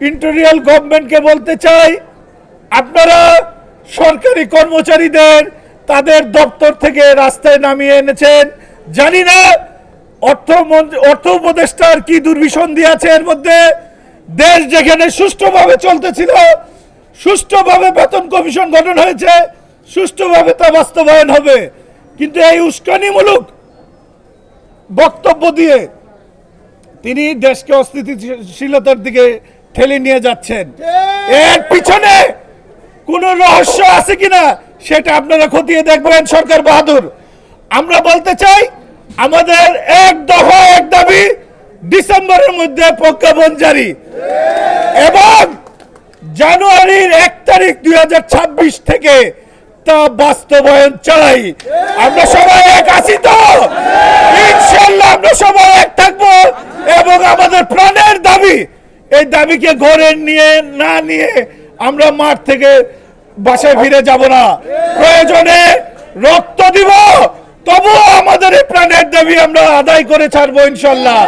ইন্টেরিয়াল গভর্নমেন্টকে বলতে চাই, আপনারা সরকারি কর্মচারীদের তাদের দপ্তর থেকে রাস্তায় নামিয়ে এনেছেন। জানি না অর্থ অর্থ উপদেষ্টার কি দুর্বিসন্ধি আছে এর মধ্যে। দেশ যেখানে সুষ্ঠুভাবে চলতেছিল, সুষ্ঠুভাবে বেতন কমিশন গঠন হয়েছে, সুষ্ঠুভাবে তা বাস্তবায়ন হবে। কিন্তু এই উস্কানিমূলক বক্তব্য দিয়ে তিনি দেশকে অস্থিতিশীলতার দিকে ঠেলে নিয়ে যাচ্ছেন। এর পিছনে কোন রহস্য আছে কিনা সেটা আপনারা খতিয়ে দেখবেন সরকার বাহাদুর। আমরা বলতে চাই আমাদের এক দফা এক দাবি ডিসেম্বরের মধ্যে প্রজ্ঞাপন জারি। এবং জানুয়ারির এক তারিখ দুই হাজার ছাব্বিশ থেকে তা বাস্তবায়ন চাই। আমরা সবাই এক আছি তো? ইনশাল্লাহ আমরা সবাই এক থাকব এবং আমাদের প্রাণের দাবি এই দাবিকে ঘরে নিয়ে, না নিয়ে আমরা মাঠ থেকে বাসায় ফিরে যাব না। প্রয়োজনে রক্ত দিব, তবুও আমাদের এই প্রাণের দাবি আমরা আদায় করে ছাড়বো ইনশাল্লাহ।